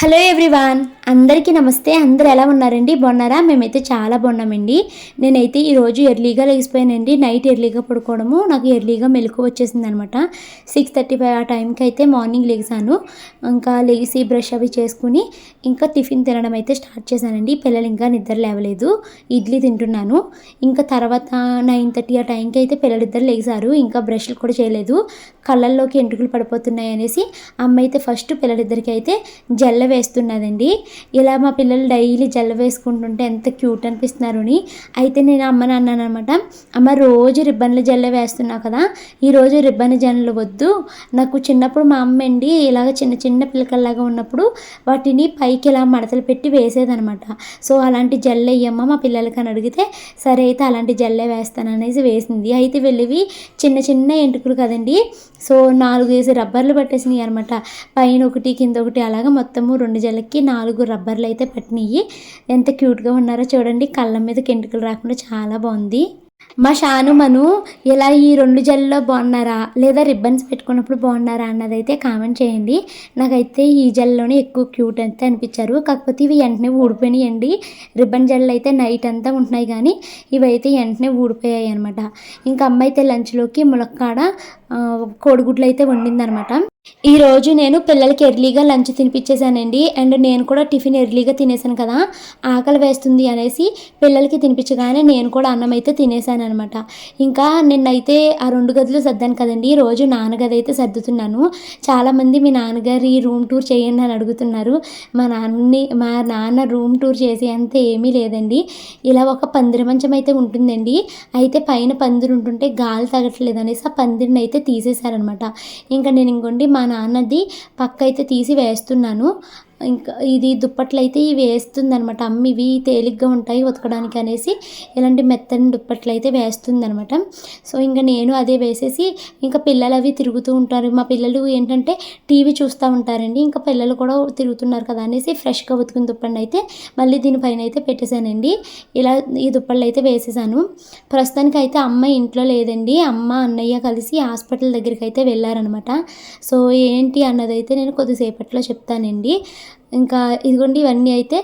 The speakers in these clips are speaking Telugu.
Hello everyone. అందరికీ నమస్తే. అందరు ఎలా ఉన్నారండి? బాగున్నారా? మేమైతే చాలా బాగున్నామండి. నేనైతే ఈరోజు ఎర్లీగా లేచిపోయానండి. నైట్ ఎర్లీగా పడుకోవడము నాకు ఎర్లీగా మెలకు వచ్చేసింది అనమాట సిక్స్ థర్టీ ఫైవ్ ఆ టైంకి అయితే మార్నింగ్ లేచాను. ఇంకా లేచి బ్రష్ అవి చేసుకుని ఇంకా టిఫిన్ తినడం అయితే స్టార్ట్ చేశానండి. పిల్లలు ఇంకా నిద్ర లేవలేదు. ఇడ్లీ తింటున్నాను. ఇంకా తర్వాత నైన్ థర్టీ ఆ టైంకి అయితే పిల్లలిద్దరు లేచారు. ఇంకా బ్రష్లు కూడా చేయలేదు. కళ్ళల్లోకి ఎంటుకలు పడిపోతున్నాయి అనేసి అమ్మ అయితే ఫస్ట్ పిల్లలిద్దరికి అయితే జల్ల వేస్తున్నదండి. ఇలా మా పిల్లలు డైలీ జల్ల వేసుకుంటుంటే ఎంత క్యూట్ అనిపిస్తున్నారు అని. అయితే నేను అమ్మని అన్నాను అనమాట అమ్మ రోజు రిబ్బన్ల జల్ల వేస్తున్నావు కదా ఈరోజు రిబ్బన్ జల్లు వద్దు. నాకు చిన్నప్పుడు మా అమ్మ అండి ఇలాగ చిన్న చిన్న పిల్లకల్లాగా ఉన్నప్పుడు వాటిని పైకి ఇలా మడతలు పెట్టి వేసేదనమాట సో అలాంటి జల్లె వేయమ్మ మా పిల్లలకి అని అడిగితే సరే అయితే అలాంటి జల్లే వేస్తాను అనేసి వేసింది. అయితే వెళ్ళివి చిన్న చిన్న ఎంటుకలు కదండి సో నాలుగు వేసి రబ్బర్లు పట్టేసినాయి అనమాట పైన ఒకటి కింద ఒకటి అలాగా మొత్తము రెండు జల్లకి నాలుగు రబ్బర్లు అయితే పట్టినాయి ఎంత క్యూట్గా ఉన్నారో చూడండి. కళ్ళ మీద కెంటుకలు రాకుండా చాలా బాగుంది మా షాను మను ఇలా ఈ రెండు జల్లో బాగున్నారా లేదా రిబ్బన్స్ పెట్టుకున్నప్పుడు బాగున్నారా అన్నదైతే కామెంట్ చేయండి. నాకైతే ఈ జెల్లోనే ఎక్కువ క్యూట్ అయితే అనిపించారు. కాకపోతే ఇవి వెంటనే ఊడిపోయినాయండి. రిబ్బన్ జెల్లు అయితే నైట్ అంతా ఉంటున్నాయి కానీ ఇవైతే వెంటనే ఊడిపోయాయి అనమాట ఇంకా అమ్మ అయితే లంచ్లోకి ములక్కాడ కోడిగుడ్లు అయితే వండిందనమాట ఈరోజు నేను పిల్లలకి ఎర్లీగా లంచ్ తినిపించేశానండి. అండ్ నేను కూడా టిఫిన్ ఎర్లీగా తినేసాను కదా. ఆకలి వేస్తుంది అనేసి పిల్లలకి తినిపించగానే నేను కూడా అన్నం అయితే తినేసాను అనమాట ఇంకా నిన్నైతే ఆ రెండు గదులు సర్దాను కదండి. రోజు నాన్నగది అయితే సర్దుతున్నాను. చాలామంది మీ నాన్నగారి రూమ్ టూర్ చేయండి అని అడుగుతున్నారు. మా నాన్నని మా నాన్న రూమ్ టూర్ చేసే అంత ఏమీ లేదండి. ఇలా ఒక పందిరి మంచం అయితే ఉంటుందండి. అయితే పైన పందిరి ఉంటుంటే గాలి తగట్లేదు అనేసి ఆ పందిరిని అయితే తీసేశారనమాట ఇంకా నేను ఇంకోండి మా మా నాన్నది పక్క అయితే తీసి వేస్తున్నాను. ఇంకా ఇది దుప్పట్లు అయితే ఇవి వేస్తుంది అనమాట అమ్మ ఇవి తేలిగ్గా ఉంటాయి ఉతకడానికి అనేసి ఇలాంటి మెత్తని దుప్పట్లు అయితే వేస్తుంది అనమాట సో ఇంకా నేను అదే వేసేసి ఇంకా పిల్లలు అవి తిరుగుతూ ఉంటారు. మా పిల్లలు ఏంటంటే టీవీ చూస్తూ ఉంటారండి. ఇంకా పిల్లలు కూడా తిరుగుతున్నారు కదా అనేసి ఫ్రెష్గా ఉతికిన దుప్పండి అయితే మళ్ళీ దీనిపైన అయితే పెట్టేశానండి. ఇలా ఈ దుప్పళ్ళు అయితే వేసేసాను. ప్రస్తుతానికి అయితే అమ్మ ఇంట్లో లేదండి. అమ్మ అన్నయ్య కలిసి హాస్పిటల్ దగ్గరికి అయితే వెళ్ళారనమాట సో ఏంటి అన్నదైతే నేను కొద్దిసేపట్లో చెప్తానండి. ఇంకా ఇదిగోండి ఇవన్నీ అయితే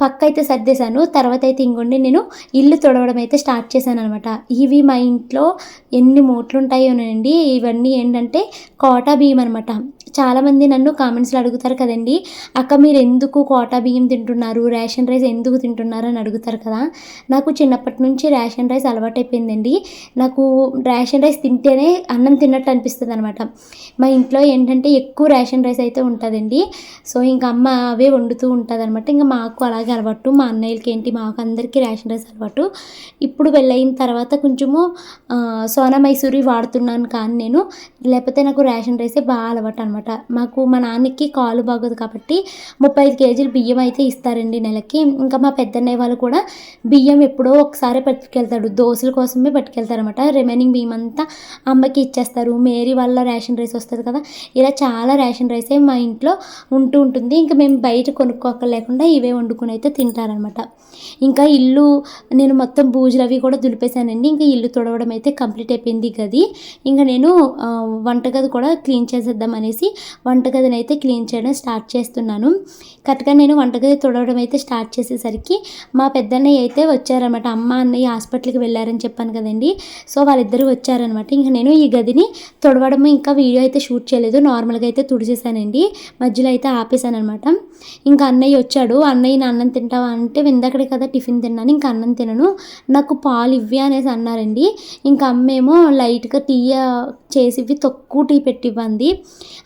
పక్క అయితే సర్దేశాను తర్వాత అయితే ఇంకొండి నేను ఇల్లు తొడవడం అయితే స్టార్ట్ చేశాను అనమాట ఇవి మా ఇంట్లో ఎన్ని మూట్లు ఉంటాయోనండి ఇవన్నీ ఏంటంటే కోటా బియ్యం అనమాట చాలామంది నన్ను కామెంట్స్లో అడుగుతారు కదండి అక్క మీరు ఎందుకు కోటా బియ్యం తింటున్నారు? రేషన్ రైస్ ఎందుకు తింటున్నారు? అని అడుగుతారు కదా. నాకు చిన్నప్పటి నుంచి రేషన్ రైస్ అలవాటైపోయిందండి. నాకు రేషన్ రైస్ తింటేనే అన్నం తిన్నట్టు అనిపిస్తుంది అనమాట మా ఇంట్లో ఏంటంటే ఎక్కువ రేషన్ రైస్ అయితే ఉంటుందండి. సో ఇంకా అమ్మ అవే వండుతూ ఉంటుంది అనమాట ఇంకా మాకు అలాగే అలవాటు. మా అన్నయ్యలకి ఏంటి మాకు అందరికీ రేషన్ రైస్ అలవాటు. ఇప్పుడు వెళ్ళయిన తర్వాత కొంచెము సోనా మైసూరి వాడుతున్నాను కానీ నేను. లేకపోతే నాకు రేషన్ రైసే బాగా అలవాటు అనమాట మాకు మా నాన్నకి కాలు బాగోదు కాబట్టి ముప్పై ఐదు కేజీలు బియ్యం అయితే ఇస్తారండి నెలకి. ఇంకా మా పెద్దన్నయ్య వాళ్ళు కూడా బియ్యం ఎప్పుడో ఒకసారి పట్టుకెళ్తాడు. దోశల కోసమే పట్టుకెళ్తారనమాట రిమైనింగ్ బియ్యం అంతా అమ్మకి ఇచ్చేస్తారు. మేరీ వాళ్ళ రేషన్ రైస్ వస్తుంది కదా. ఇలా చాలా రేషన్ రైసే మా ఇంట్లో ఉంటూ ఉంటుంది. ఇంకా మేము బయట కొనుక్కోకలేకుండా ఇవే వండుకుని అయితే తింటారనమాట ఇంకా ఇల్లు నేను మొత్తం బూజులు అవి కూడా దులిపేశానండి. ఇంకా ఇల్లు తుడవడం అయితే కంప్లీట్ అయిపోయింది ఈ గది. ఇంకా నేను వంటగది కూడా క్లీన్ చేసేద్దాం అనేసి వంటగదిని అయితే క్లీన్ చేయడం స్టార్ట్ చేస్తున్నాను. కరెక్ట్గా నేను వంటగది తుడవడం అయితే స్టార్ట్ చేసేసరికి మా పెద్దన్నయ్య అయితే వచ్చారనమాట అమ్మ అన్నయ్య హాస్పిటల్కి వెళ్ళారని చెప్పాను కదండి. సో వాళ్ళిద్దరూ వచ్చారనమాట ఇంకా నేను ఈ గదిని తుడవడం ఇంకా వీడియో అయితే షూట్ చేయలేదు. నార్మల్గా అయితే తుడిచేసానండి మధ్యలో అయితే ఆపేసాను అనమాట ఇంకా అన్నయ్య వచ్చాడు. అన్నయ్య నా అన్నం తింటావా? అంటే ఇందాకడే కదా టిఫిన్ తిన్నాను. ఇంకా అన్నం తినను. నాకు పాలు ఇవ్వి అనేసి అన్నారండి. ఇంకా అమ్మేమో లైట్గా టీ చేసి తక్కువ టీ పెట్టివ్వండి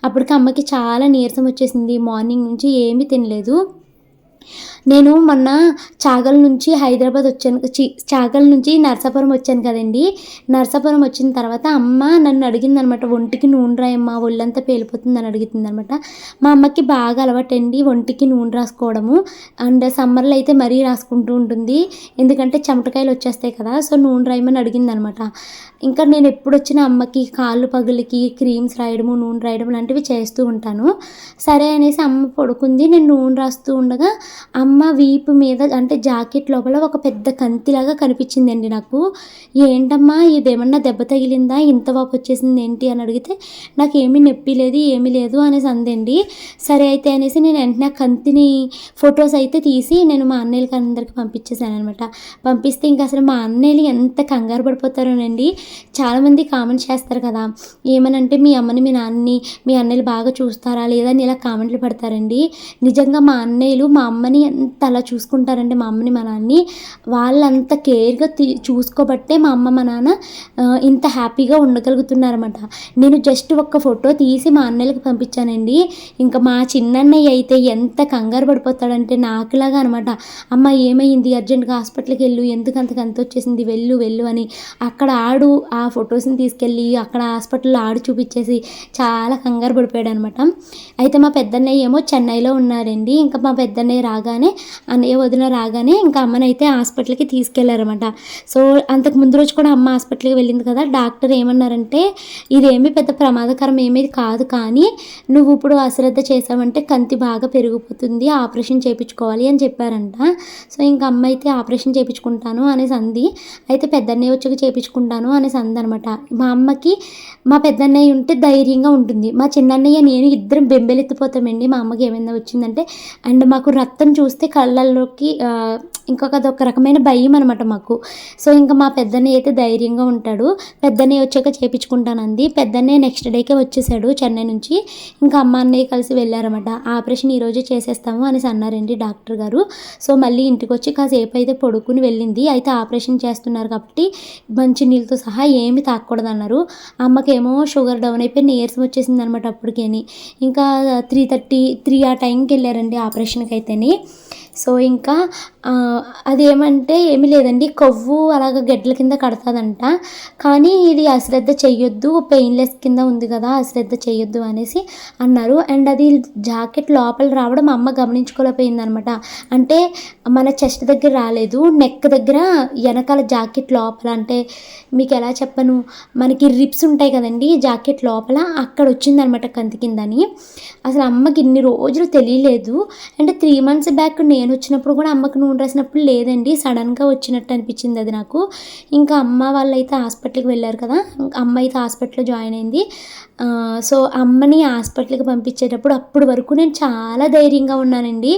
అప్పటికి అమ్మకి చాలా నీరసం వచ్చేసింది. మార్నింగ్ నుంచి ఏమీ తినలేదు. నేను మొన్న చాగల్ నుంచి హైదరాబాద్ వచ్చాను. చాగల్ నుంచి నర్సాపురం వచ్చాను కదండి. నర్సాపురం వచ్చిన తర్వాత అమ్మ నన్ను అడిగింది అనమాట ఒంటికి నూనె రాయమ్మ ఒళ్ళంతా పేలిపోతుంది అని అడుగుతుంది అనమాట మా అమ్మకి బాగా అలవాటండి ఒంటికి నూనె రాసుకోవడము. అండ్ సమ్మర్లో అయితే మరీ రాసుకుంటూ ఉంటుంది. ఎందుకంటే చెమటకాయలు వచ్చేస్తాయి కదా సో నూనె రాయమని అడిగింది అనమాట ఇంకా నేను ఎప్పుడు వచ్చిన అమ్మకి కాళ్ళు పగులకి క్రీమ్స్ రాయడము నూనె రాయడం లాంటివి చేస్తూ ఉంటాను. సరే అనేసి అమ్మ పడుకుంది. నేను నూనె రాస్తూ ఉండగా అమ్మ అమ్మ వీపు మీద అంటే జాకెట్ లోపల ఒక పెద్ద కంతిలాగా కనిపించిందండి నాకు. ఏంటమ్మా ఇదేమన్నా దెబ్బ తగిలిందా? ఇంత వాపు వచ్చేసింది ఏంటి? అని అడిగితే నాకు ఏమీ నొప్పి లేదు ఏమీ లేదు అనేసి అందండి. సరే అయితే అనేసి నేను వెంటనే ఆ కంతిని ఫొటోస్ అయితే తీసి నేను మా అన్నయ్యలకి అందరికి పంపించేశాను అనమాట పంపిస్తే ఇంకా అసలు మా అన్నయ్యలు ఎంత కంగారు పడిపోతారోనండి. చాలామంది కామెంట్స్ చేస్తారు కదా ఏమనంటే మీ అమ్మని మీ నాన్నని మీ అన్నయ్యలు బాగా చూస్తారా లేదా? అని ఇలా కామెంట్లు పడతారండి. నిజంగా మా అన్నయ్యలు మా అమ్మని ఎంత అలా చూసుకుంటారంటే మా అమ్మని మా నాన్నని? వాళ్ళంత కేర్గా తీ చూసుకోబట్టే మా అమ్మ మా నాన్న ఇంత హ్యాపీగా ఉండగలుగుతున్నారన్నమాట. నేను జస్ట్ ఒక్క ఫోటో తీసి మా అన్నయ్యలకు పంపించానండి. ఇంకా మా చిన్నన్నయ్య అయితే ఎంత కంగారు పడిపోతాడంటే నాకులాగా అనమాట అమ్మ ఏమైంది? అర్జెంట్గా హాస్పిటల్కి వెళ్ళు. ఎందుకు అంత కంత వచ్చేసింది? వెళ్ళు వెళ్ళు అని. అక్కడ ఆడు ఆ ఫొటోస్ని తీసుకెళ్ళి అక్కడ హాస్పిటల్లో ఆడు చూపించేసి చాలా కంగారు పడిపోయాడు అనమాట అయితే మా పెద్దన్నయ్య ఏమో చెన్నైలో ఉన్నారండి ఇంకా మా పెద్దన్నయ్య రాగానే అన్నయ్య వదిన రాగానే ఇంకా అమ్మనైతే హాస్పిటల్కి తీసుకెళ్ళారనమాట సో అంతకు ముందు రోజు కూడా అమ్మ హాస్పిటల్కి వెళ్ళింది కదా డాక్టర్ ఏమన్నారంటే ఇదేమి పెద్ద ప్రమాదకరం ఏమీ కాదు కానీ నువ్వు ఇప్పుడు అశ్రద్ధ చేసావంటే కంతి బాగా పెరిగిపోతుంది ఆపరేషన్ చేయించుకోవాలి అని చెప్పారంట. సో ఇంకా అమ్మ అయితే ఆపరేషన్ చేయించుకుంటాను అనేసి అంది. అయితే పెద్దన్నయ్య వచ్చాక చేయించుకుంటాను అనేసి అందనమాట. మా అమ్మకి మా పెద్దన్నయ్య ఉంటే ధైర్యంగా ఉంటుంది. మా చిన్నన్నయ్య నేను ఇద్దరం బెంబెలెత్తిపోతామండి. మా అమ్మకి ఏమైనా వచ్చిందంటే అండ్ మాకు రక్తం చూస్తే కళ్ళల్లోకి ఆ, ఇంకొక అదొక రకమైన భయం అనమాట మాకు. సో ఇంకా మా పెద్దన్నయ్య అయితే ధైర్యంగా ఉంటాడు. పెద్దన్నయ్య వచ్చాక చేయించుకుంటానంది పెద్దన్నయ్య నెక్స్ట్ డేకే వచ్చేసాడు చెన్నై నుంచి. ఇంకా అమ్మ అన్నయ్య కలిసి వెళ్ళారన్నమాట. ఆపరేషన్ ఈరోజే చేసేస్తాము అనేసి అన్నారండి డాక్టర్ గారు. సో మళ్ళీ ఇంటికి వచ్చి కాసేపు అయితే పడుకుని వెళ్ళింది. అయితే ఆపరేషన్ చేస్తున్నారు కాబట్టి మంచి నీళ్ళతో సహా ఏమి తాకూడదు అన్నారు అమ్మకేమో షుగర్ డౌన్ అయిపోయి నీరసం వచ్చేసింది అనమాట అప్పటికేని. ఇంకా త్రీ థర్టీ త్రీ ఆ టైంకి వెళ్ళారండి ఆపరేషన్కి అయితేని. సో ఇంకా అదేమంటే ఏమీ లేదండి. కొవ్వు అలాగ గడ్డల కింద కడతాదంట. కానీ ఇది అశ్రద్ధ చేయొద్దు పెయిన్లెస్ కింద ఉంది కదా అశ్రద్ధ చేయొద్దు అనేసి అన్నారు. అండ్ అది జాకెట్ లోపల రావడం అమ్మ గమనించుకోలేకపోయింది అనమాట అంటే మన చెస్ట్ దగ్గర రాలేదు నెక్ దగ్గర వెనకాల జాకెట్ లోపల అంటే మీకు ఎలా చెప్పను? మనకి రిప్స్ ఉంటాయి కదండి జాకెట్ లోపల అక్కడ వచ్చిందనమాట కంతి కిందని. అసలు అమ్మకి ఇన్ని రోజులు తెలియలేదు. అంటే త్రీ మంత్స్ బ్యాక్ నేను వచ్చినప్పుడు కూడా అమ్మకు నువ్వు రాసినప్పుడు లేదండి. సడన్గా వచ్చినట్టు అనిపించింది అది నాకు. ఇంకా అమ్మ వాళ్ళు అయితే హాస్పిటల్కి వెళ్ళారు కదా. అమ్మ అయితే హాస్పిటల్లో జాయిన్ అయింది. సో అమ్మని హాస్పిటల్కి పంపించేటప్పుడు అప్పుడు వరకు నేను చాలా ధైర్యంగా ఉన్నానండి.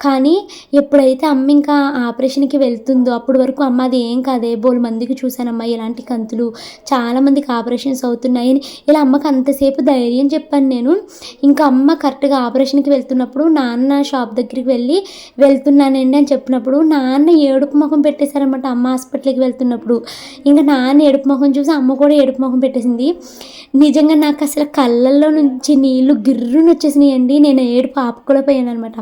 కానీ ఎప్పుడైతే అమ్మ ఇంకా ఆపరేషన్కి వెళ్తుందో అప్పటి వరకు అమ్మ అది ఏం కాదే బోల్ మందికి చూశానమ్మ ఇలాంటి కంతులు చాలామందికి ఆపరేషన్స్ అవుతున్నాయని ఇలా అమ్మకి అంతసేపు ధైర్యం చెప్పాను నేను. ఇంకా అమ్మ కరెక్ట్గా ఆపరేషన్కి వెళ్తున్నప్పుడు నాన్న షాప్ దగ్గరికి వెళ్ళి వెళ్తున్నానండి అని చెప్పినప్పుడు నాన్న ఏడుపు ముఖం పెట్టేశారనమాట అమ్మ హాస్పిటల్కి వెళ్తున్నప్పుడు. ఇంకా నాన్న ఏడుపు ముఖం చూసి అమ్మ కూడా ఏడుపు ముఖం పెట్టేసింది. నిజంగా నాకు అసలు కళ్ళల్లో నుంచి నీళ్ళు గిర్రుని వచ్చేసినాయండి నేను ఏడుపు ఆపుకోలేకపోయాను అనమాట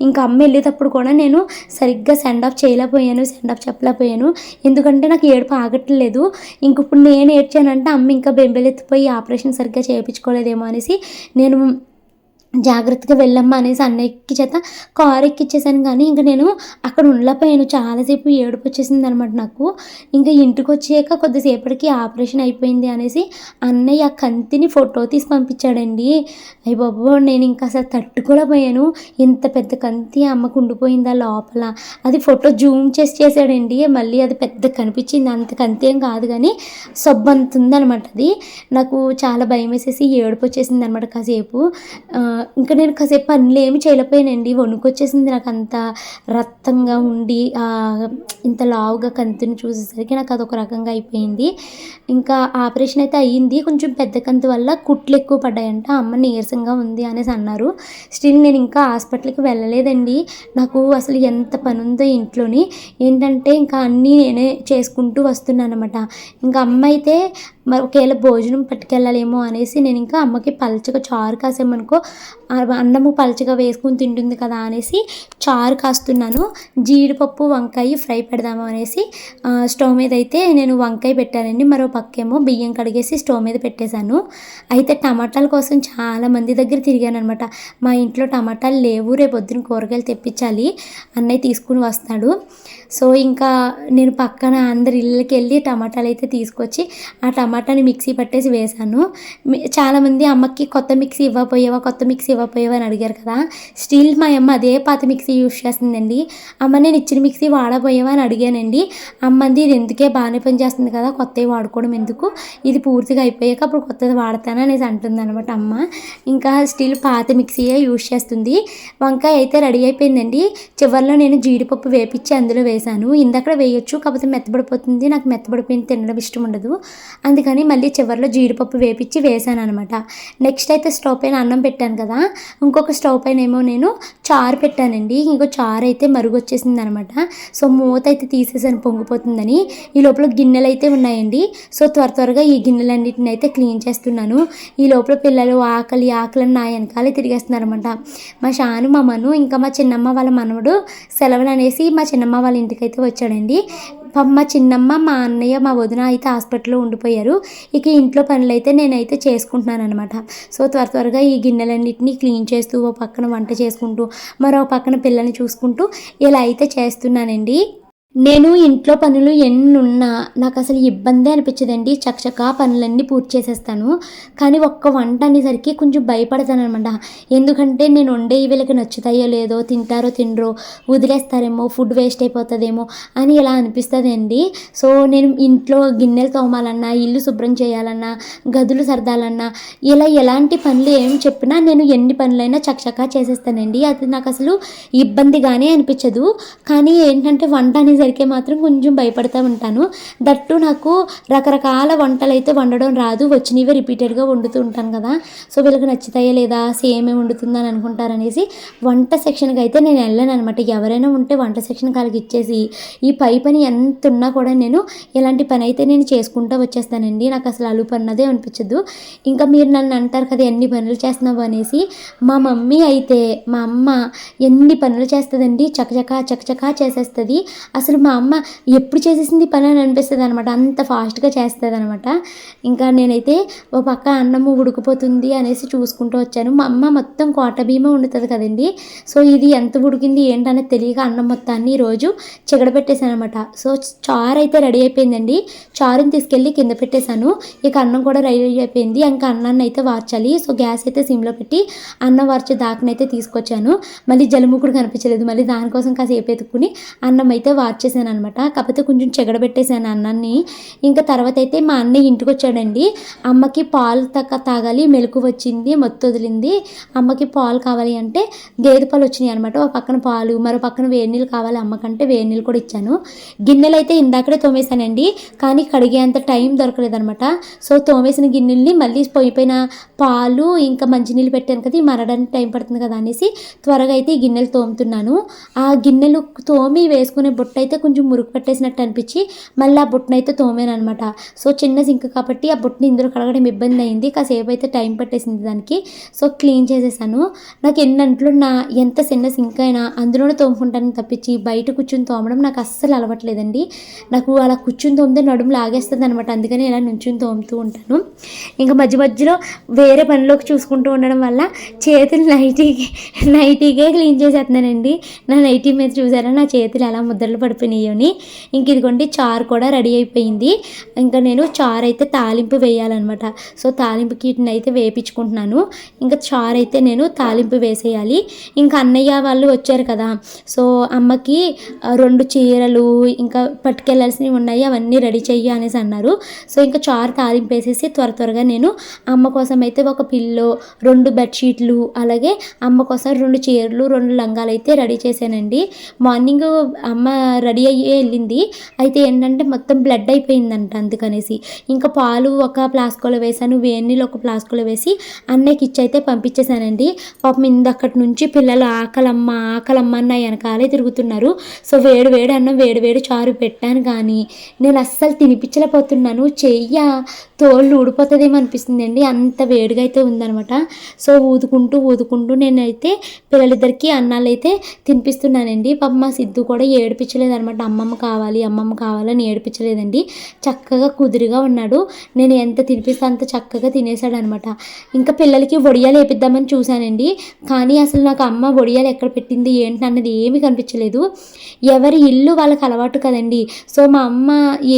ఇంకా అమ్మ వెళ్ళేటప్పుడు కూడా నేను సరిగ్గా సెండ్ ఆఫ్ చేయలేకపోయాను సెండ్ ఆఫ్ చెప్పలేకపోయాను. ఎందుకంటే నాకు ఏడుపు ఆగట్లేదు. ఇంక ఇప్పుడు నేను ఏడ్చానంటే అమ్మ ఇంకా బెంబెలెత్తిపోయి ఆపరేషన్ సరిగ్గా చేయించుకోలేదేమో అనేసి నేను జాగ్రత్తగా వెళ్ళమ్మా అనేసి అన్నయ్యకి చేత కారు ఎక్కిచ్చేసాను. కానీ ఇంకా నేను అక్కడ ఉండలేకపోయాను. చాలాసేపు ఏడుపు వచ్చేసింది అనమాట నాకు. ఇంకా ఇంటికి వచ్చాక కొద్దిసేపటికి ఆపరేషన్ అయిపోయింది అనేసి అన్నయ్య ఆ కంతిని ఫోటో తీసి పంపించాడండి. అయ్యి బాబు నేను ఇంకా అసలు తట్టుకోలేకపోయాను. ఇంత పెద్ద కంతి అమ్మకు ఉండిపోయిందా లోపల? అది ఫోటో జూమ్ చేసి చేశాడండి. మళ్ళీ అది పెద్ద కనిపించింది. అంత కంతి ఏం కాదు కానీ సొబ్బంత ఉందనమాట అది. నాకు చాలా భయం వేసేసి ఏడుపు వచ్చేసింది అనమాట కాసేపు. ఇంకా నేను కాసేపు పనులు ఏమి చేయలేకపోయానండి. వణుకొచ్చేసింది నాకు అంత రక్తంగా ఉండి ఇంత లావుగా కంతిని చూసేసరికి నాకు అదొక రకంగా అయిపోయింది. ఇంకా ఆపరేషన్ అయితే అయ్యింది. కొంచెం పెద్ద కంతి వల్ల కుట్లు ఎక్కువ పడ్డాయంట. అమ్మ నీరసంగా ఉంది అనేసి అన్నారు. స్టిల్ నేను ఇంకా హాస్పిటల్కి వెళ్ళలేదండి. నాకు అసలు ఎంత పని ఉందో ఇంట్లోని. ఏంటంటే ఇంకా అన్నీ నేనే చేసుకుంటూ వస్తున్నాను అనమాట ఇంకా అమ్మ అయితే మరి ఒకవేళ భోజనం పట్టుకెళ్ళాలేమో అనేసి నేను ఇంకా అమ్మకి పలచగా చారు కాసామనుకో అన్నము పలచగా వేసుకుని తింటుంది కదా అనేసి చారు కాస్తున్నాను. జీడిపప్పు వంకాయ ఫ్రై పెడదాము అనేసి స్టవ్ మీద అయితే నేను వంకాయ పెట్టానండి. మరో పక్కేమో బియ్యం కడిగేసి స్టవ్ మీద పెట్టేశాను. అయితే టమాటాల కోసం చాలా మంది దగ్గర తిరిగాను అనమాట మా ఇంట్లో టమాటాలు లేవు రేపు పొద్దున కూరగాయలు తెప్పించాలి. అన్నయ్య తీసుకుని వస్తాడు. సో ఇంకా నేను పక్కన అందరి ఇళ్ళకి వెళ్ళి టమాటాలు అయితే తీసుకొచ్చి ఆ టమాటాని మిక్సీ పట్టేసి వేశాను. చాలామంది అమ్మకి కొత్త మిక్సీ ఇవ్వపోయేవా కొత్త మిక్సీ ఇవ్వపోయేవా అని అడిగారు కదా. స్టిల్ మా అమ్మ అదే పాత మిక్సీ యూస్ చేస్తుందండి. అమ్మ నేను ఇచ్చిన మిక్సీ వాడబోయేవా అని అడిగానండి. అమ్మంది ఇది ఎందుకే బాగానే పనిచేస్తుంది కదా కొత్తవి వాడుకోవడం ఎందుకు? ఇది పూర్తిగా అయిపోయాక అప్పుడు కొత్తది వాడతాను అనేసి అంటుంది అనమాట అమ్మ. ఇంకా స్టిల్ పాత మిక్సీయే యూస్ చేస్తుంది. వంకాయ అయితే రెడీ అయిపోయిందండి. చివరిలో నేను జీడిపప్పు వేపించి అందులో వేసి వేసాను ఇందాక వేయొచ్చు కాకపోతే మెత్తబడిపోతుంది. నాకు మెత్తబడిపోయింది తినడం ఇష్టం ఉండదు. అందుకని మళ్ళీ చివరిలో జీడిపప్పు వేపించి వేసాను అనమాట నెక్స్ట్ అయితే స్టవ్ పైన అన్నం పెట్టాను కదా. ఇంకొక స్టవ్ పైన ఏమో నేను చారు పెట్టానండి. ఇంకో చారు అయితే మరుగు వచ్చేసింది అనమాట సో మూత అయితే తీసేసాను పొంగిపోతుందని. ఈ లోపల గిన్నెలు అయితే ఉన్నాయండి. సో త్వర త్వరగా ఈ గిన్నెలన్నిటిని అయితే క్లీన్ చేస్తున్నాను. ఈ లోపల పిల్లలు ఆకలి ఆకలి నా వెనకాలే తిరిగేస్తున్నారనమాట మా షాను మా మను ఇంకా మా చిన్నమ్మ వాళ్ళ మనవడు సెలవులు అనేసి మా చిన్నమ్మ వాళ్ళ ఇంటి అయితే వచ్చాడండి. మా చిన్నమ్మ మా అన్నయ్య మా వదిన అయితే హాస్పిటల్లో ఉండిపోయారు. ఇక ఇంట్లో పనులు అయితే నేనైతే చేసుకుంటున్నాను అనమాట సో త్వర త్వరగా ఈ గిన్నెలన్నింటినీ క్లీన్ చేస్తూ ఓ పక్కన వంట చేసుకుంటూ మరో పక్కన పిల్లల్ని చూసుకుంటూ ఇలా అయితే చేస్తున్నానండి. నేను ఇంట్లో పనులు ఎన్ని ఉన్నా నాకు అసలు ఇబ్బంది అనిపించదండి. చకచకా పనులన్నీ పూర్తి చేసేస్తాను. కానీ ఒక్క వంట అనేసరికి కొంచెం భయపడతాను అనమాట ఎందుకంటే నేను వండే వీళ్ళకి నచ్చుతాయో లేదో తింటారో తినరో వదిలేస్తారేమో ఫుడ్ వేస్ట్ అయిపోతుందేమో అని ఇలా అనిపిస్తుంది అండి సో నేను ఇంట్లో గిన్నెలు తోమాలన్నా ఇల్లు శుభ్రం చేయాలన్నా గదులు సర్దాలన్నా ఇలా ఎలాంటి పనులు ఏం చెప్పినా నేను ఎన్ని పనులైనా చకచకా చేసేస్తానండి. అది నాకు అసలు ఇబ్బందిగానే అనిపించదు. కానీ ఏంటంటే వంట అనేది వచ్చేసరికి మాత్రం కొంచెం భయపడతా ఉంటాను. దట్టు నాకు రకరకాల వంటలు అయితే వండడం రాదు. వచ్చినవి రిపీటెడ్గా వండుతూ ఉంటాను కదా. సో వీళ్ళకి నచ్చుతాయా లేదా? సేమే వండుతుందని అనుకుంటారనేసి వంట సెక్షన్కి అయితే నేను వెళ్ళాను అనమాట. ఎవరైనా ఉంటే వంట సెక్షన్ కాళ్ళకి ఇచ్చేసి ఈ పై పని ఎంత ఉన్నా కూడా నేను ఇలాంటి పని అయితే నేను చేసుకుంటూ వచ్చేస్తానండి. నాకు అసలు అలుపు అన్నదే అనిపించదు. ఇంకా మీరు నన్ను అంటారు కదా ఎన్ని పనులు చేస్తున్నావు అనేసి. మా మమ్మీ అయితే మా అమ్మ ఎన్ని పనులు చేస్తుందండి? చకచకా చకచకా చేసేస్తుంది. అసలు అసలు మా అమ్మ ఎప్పుడు చేసేసింది పని అని అనిపిస్తుంది అనమాట అంత ఫాస్ట్గా చేస్తుంది అనమాట ఇంకా నేనైతే ఓ పక్క అన్నము ఉడికిపోతుంది అనేసి చూసుకుంటూ వచ్చాను. మా అమ్మ మొత్తం కోట బియ్యమే వండుతుంది కదండి. సో ఇది ఎంత ఉడికింది ఏంటనేది తెలియక అన్నం మొత్తాన్ని ఈరోజు చిగడ అనమాట సో చారు అయితే రెడీ అయిపోయిందండి. చారుని తీసుకెళ్ళి కింద పెట్టేశాను. ఇక అన్నం కూడా రెడీ అయిపోయింది. ఇంకా అన్నాన్ని అయితే వార్చాలి. సో గ్యాస్ అయితే సిమ్లో పెట్టి అన్నం వార్చే దాకనైతే తీసుకొచ్చాను. మళ్ళీ జలుముకుడు కనిపించలేదు. మళ్ళీ దానికోసం కాసేపు ఎత్తుకుని అన్నం అయితే వార్చేసాను అనమాట కాకపోతే కొంచెం చెగడ పెట్టేశాను అన్నాన్ని. ఇంకా తర్వాత అయితే మా అన్నయ్య ఇంటికి వచ్చాడండి అమ్మకి పాలు తక్క తాగాలి మెలకు వచ్చింది మొత్తం వదిలింది. అమ్మకి పాలు కావాలి అంటే గేదె పాలు వచ్చినాయి అనమాట ఒక పక్కన పాలు మరో పక్కన వేడి నీళ్ళు కావాలి అమ్మకంటే వేడి నీళ్ళు కూడా ఇచ్చాను. గిన్నెలు అయితే ఇందాకడే తోమేశానండి. కానీ కడిగేంత టైం దొరకలేదనమాట సో తోమేసిన గిన్నెల్ని మళ్ళీ పోయిపోయిన పాలు ఇంకా మంచినీళ్ళు పెట్టాను కదా మరడానికి టైం పడుతుంది కదా అనేసి త్వరగా అయితే ఈ గిన్నెలు తోముతున్నాను. ఆ గిన్నెలు తోమి వేసుకునే బుట్ట అయితే అయితే కొంచెం మురుగు పట్టేసినట్టు అనిపించి మళ్ళీ ఆ బుట్టను అయితే తోమేనమాట సో చిన్న సింక్ కాబట్టి ఆ బుట్టని ఇందులో కడగడం ఇబ్బంది అయింది. కాసేపు అయితే టైం పట్టేసింది దానికి. సో క్లీన్ చేసేసాను. నాకు ఎన్ని అంట్లు నా ఎంత చిన్న సింక్ అయినా అందులోనే తోముకుంటాను తప్పించి బయట కూర్చొని తోమడం నాకు అస్సలు అలవట్లేదండి. నాకు అలా కూర్చుని తోమితే నడుము లాగేస్తుంది అనమాట అందుకని ఇలా నుంచుని తోముతూ ఉంటాను. ఇంకా మధ్య మధ్యలో వేరే పనిలోకి చూసుకుంటూ ఉండడం వల్ల చేతులు నైటీకి నైటీకే క్లీన్ చేసేస్తున్నానండి. నా నైటీ మీద చూసారా? నా చేతులు ఎలా ముద్రలు పడిపోయినాయని ఇంక ఇదిగోండి చారు కూడా రెడీ అయిపోయింది. ఇంకా నేను చారు అయితే తాలింపు వేయాలన్నమాట. సో తాలింపు కీటిని అయితే వేపించుకుంటున్నాను. ఇంకా చారు అయితే నేను తాలింపు వేసేయాలి. ఇంకా అన్నయ్య వాళ్ళు వచ్చారు కదా. సో అమ్మకి రెండు చీరలు ఇంకా పట్టుకెళ్ళాల్సినవి ఉన్నాయి అవన్నీ రెడీ చెయ్యి అనేసి అన్నారు. సో ఇంకా చారు తాలింపు వేసేసి త్వర త్వరగా నేను అమ్మ కోసం అయితే ఒక పిల్లో రెండు బెడ్షీట్లు అలాగే అమ్మ కోసం రెండు చీరలు రెండు లంగాలు అయితే రెడీ చేశానండి. మార్నింగ్ అమ్మ రెడీ అయ్యి వెళ్ళింది. అయితే ఏంటంటే మొత్తం బ్లడ్ అయిపోయిందంట అందుకనేసి. ఇంకా పాలు ఒక ప్లాస్కోలో వేసాను వేడి నీళ్ళు ఒక ప్లాస్కోలో వేసి అన్నయ్యకి ఇచ్చి అయితే పంపించేశానండి. పాపం ఇందక్కడి నుంచి పిల్లలు ఆకలమ్మ ఆకలమ్మ అన్న వెనకాలే తిరుగుతున్నారు. సో వేడి వేడి అన్నం వేడి వేడి చారు పెట్టాను కానీ నేను అస్సలు తినిపించలేకపోతున్నాను. చెయ్య తోళ్ళు ఊడిపోతుందేమో అనిపిస్తుంది అండి అంత వేడిగా అయితే ఉందనమాట సో ఊదుకుంటూ ఊదుకుంటూ నేనైతే పిల్లలిద్దరికి అన్నాలు అయితే తినిపిస్తున్నానండి. పాప మా సిద్ధు కూడా ఏడిపించలేదు అనమాట అమ్మమ్మ కావాలి అమ్మమ్మ కావాలని ఏడిపించలేదండి. చక్కగా కుదురుగా ఉన్నాడు. నేను ఎంత తినిపిస్తే అంత చక్కగా తినేశాడు అనమాట ఇంకా పిల్లలకి వడియాలు వేపిద్దామని చూశానండి. కానీ అసలు నాకు అమ్మ వడియాలు ఎక్కడ పెట్టింది ఏంటి అన్నది ఏమీ కనిపించలేదు. ఎవరి ఇల్లు వాళ్ళకి అలవాటు కదండి. సో మా అమ్మ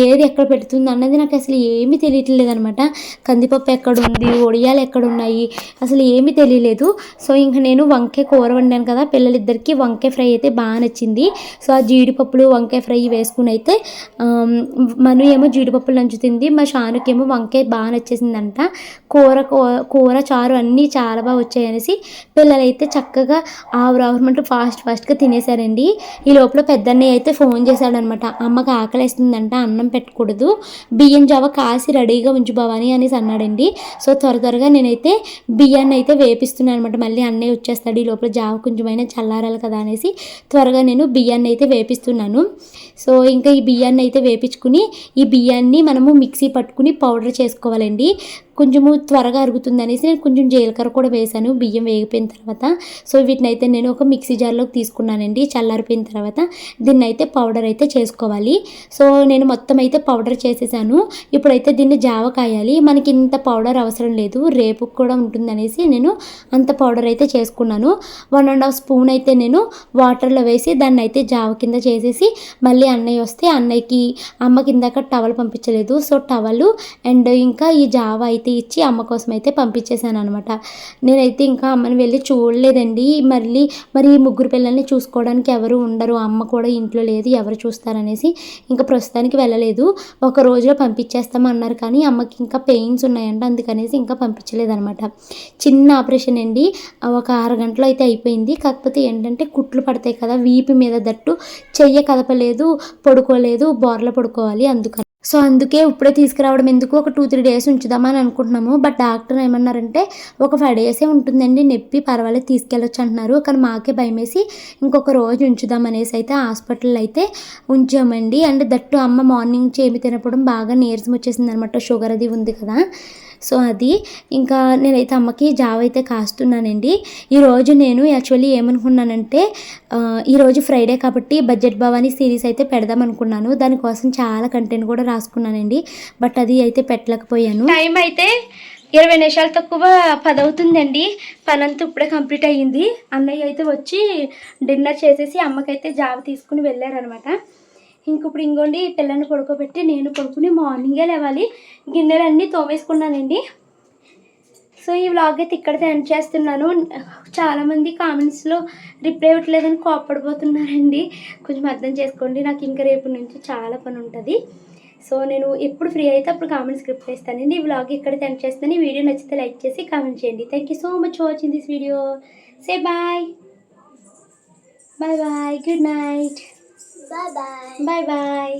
ఏది ఎక్కడ పెడుతుంది అన్నది నాకు అసలు ఏమీ తెలియట్లేదు అనమాట కందిపప్పు ఎక్కడ ఉంది వడియాలు ఎక్కడ ఉన్నాయి అసలు ఏమీ తెలియలేదు. సో ఇంకా నేను వంకాయ కూర వండాను కదా పిల్లలిద్దరికి వంకాయ ఫ్రై అయితే బాగా నచ్చింది. సో ఆ జీడిపప్పులు వంకాయ ఫ్రై వేసుకుని అయితే మను ఏమో జీడిపప్పులు నంచుతుంది మా షానుకేమో వంకాయ బాగా నచ్చేసిందంట. కూర కూర చారు అన్నీ చాలా బాగా వచ్చాయనేసి పిల్లలైతే చక్కగా ఆవురావురమంటూ ఫాస్ట్ ఫాస్ట్గా తినేశారండి. ఈ లోపల పెద్దన్నయ్య అయితే ఫోన్ చేశాడనమాట. అమ్మకి ఆకలేస్తుందంట అన్నం పెట్టకూడదు బియ్యం జావ కాసి రెడీగా ఉంచు భవాని అనేసి అన్నాడండి. సో త్వర త్వరగా నేనైతే బియ్యాన్ని అయితే వేపిస్తున్నాను అనమాట మళ్ళీ అన్నయ్య వచ్చేస్తాడు ఈ లోపల జావ కొంచెమైనా చల్లారాలి కదా అనేసి త్వరగా నేను బియ్యాన్ని అయితే వేపిస్తున్నాను. సో ఇంకా ఈ బియ్యాన్ని అయితే వేపించుకుని ఈ బియ్యాన్ని మనము మిక్సీ పట్టుకుని పౌడర్ చేసుకోవాలండి. కొంచెము త్వరగా అరుగుతుంది అనేసి నేను కొంచెం జీలకర్ర కూడా వేశాను బియ్యం వేగిపోయిన తర్వాత. సో వీటిని అయితే నేను ఒక మిక్సీ జార్లోకి తీసుకున్నానండి చల్లారిపోయిన తర్వాత. దీన్ని అయితే పౌడర్ అయితే చేసుకోవాలి. సో నేను మొత్తం అయితే పౌడర్ చేసేసాను. ఇప్పుడైతే దీన్ని జావ కాయాలి. మనకి ఇంత పౌడర్ అవసరం లేదు. రేపు కూడా ఉంటుందనేసి నేను అంత పౌడర్ అయితే చేసుకున్నాను. వన్ అండ్ హాఫ్ స్పూన్ అయితే నేను వాటర్లో వేసి దాన్ని అయితే జావ కింద చేసేసి మళ్ళీ అన్నయ్య వస్తే అన్నయ్యకి అమ్మ కిందాక టవల్ పంపించలేదు. సో టవల్ అండ్ ఇంకా ఈ జావ అయితే ఇచ్చి అమ్మ కోసం అయితే పంపించేశాను అనమాట నేనైతే ఇంకా అమ్మని వెళ్ళి చూడలేదండి. మళ్ళీ మరి ఈ ముగ్గురు పిల్లల్ని చూసుకోవడానికి ఎవరు ఉండరు. అమ్మ కూడా ఇంట్లో లేదు ఎవరు చూస్తారనేసి ఇంకా ప్రస్తుతానికి వెళ్ళలేదు. ఒక రోజులో పంపించేస్తాం అన్నారు కానీ అమ్మకి ఇంకా పెయిన్స్ ఉన్నాయంట అందుకనేసి ఇంకా పంపించలేదనమాట చిన్న ఆపరేషన్ అండి. ఒక ఆరు గంటలో అయితే అయిపోయింది. కాకపోతే ఏంటంటే కుట్లు పడతాయి కదా వీపు మీద దట్టు చెయ్య కదపలేదు పడుకోలేదు బోర్ల పడుకోవాలి అందుకని. సో అందుకే ఇప్పుడే తీసుకురావడం ఎందుకు? ఒక టూ త్రీ డేస్ ఉంచుదామని అనుకుంటున్నాము. బట్ డాక్టర్ ఏమన్నారంటే ఒక ఫైవ్ డేసే ఉంటుందండి నొప్పి పర్వాలేదు తీసుకెళ్ళొచ్చు అంటున్నారు. కానీ మాకే భయమేసి ఇంకొక రోజు ఉంచుదాం అనేసి అయితే హాస్పిటల్ అయితే ఉంచామండి. అండ్ దట్టు అమ్మ మార్నింగ్ చేమి ఏమి తినపడం బాగా నీరసం వచ్చేసింది అనమాట షుగర్ అది ఉంది కదా. సో అది ఇంకా నేనైతే అమ్మకి జావ అయితే కాస్తున్నానండి. ఈరోజు నేను యాక్చువల్లీ ఏమనుకున్నానంటే ఈరోజు ఫ్రైడే కాబట్టి బడ్జెట్ భవానీ సిరీస్ అయితే పెడదాం అనుకున్నాను. దానికోసం చాలా కంటెంట్ కూడా రాసుకున్నానండి. బట్ అది అయితే పెట్టలేకపోయాను. టైం అయితే ఇరవై నిమిషాలు తక్కువ పది అవుతుందండి పని అంతా ఇప్పుడే కంప్లీట్ అయ్యింది. అన్నయ్య అయితే వచ్చి డిన్నర్ చేసేసి అమ్మకైతే జాబ్ తీసుకుని వెళ్ళారనమాట ఇంకప్పుడు ఇంకోండి పిల్లల్ని పడుకోబెట్టి నేను పడుకుని మార్నింగే లేవాలి. గిన్నెలన్నీ తోమేసుకున్నానండి. సో ఈ వ్లాగ్ అయితే ఇక్కడితో ఎండ్ చేస్తున్నాను. చాలామంది కామెంట్స్లో రిప్లై ఇవ్వట్లేదని కోప్పడిపోతున్నారండి కొంచెం అర్థం చేసుకోండి. నాకు ఇంకా రేపు నుంచి చాలా పని ఉంటుంది. సో నేను ఎప్పుడు ఫ్రీ అయితే అప్పుడు కామెంట్స్ రిప్లై ఇస్తానండి. ఈ వ్లాగ్ ఇక్కడ ఎండ్ చేస్తాను ఈ వీడియో నచ్చితే లైక్ చేసి కామెంట్ చేయండి. Thank you so much watching this video say bye bye bye good night Bye bye. Bye bye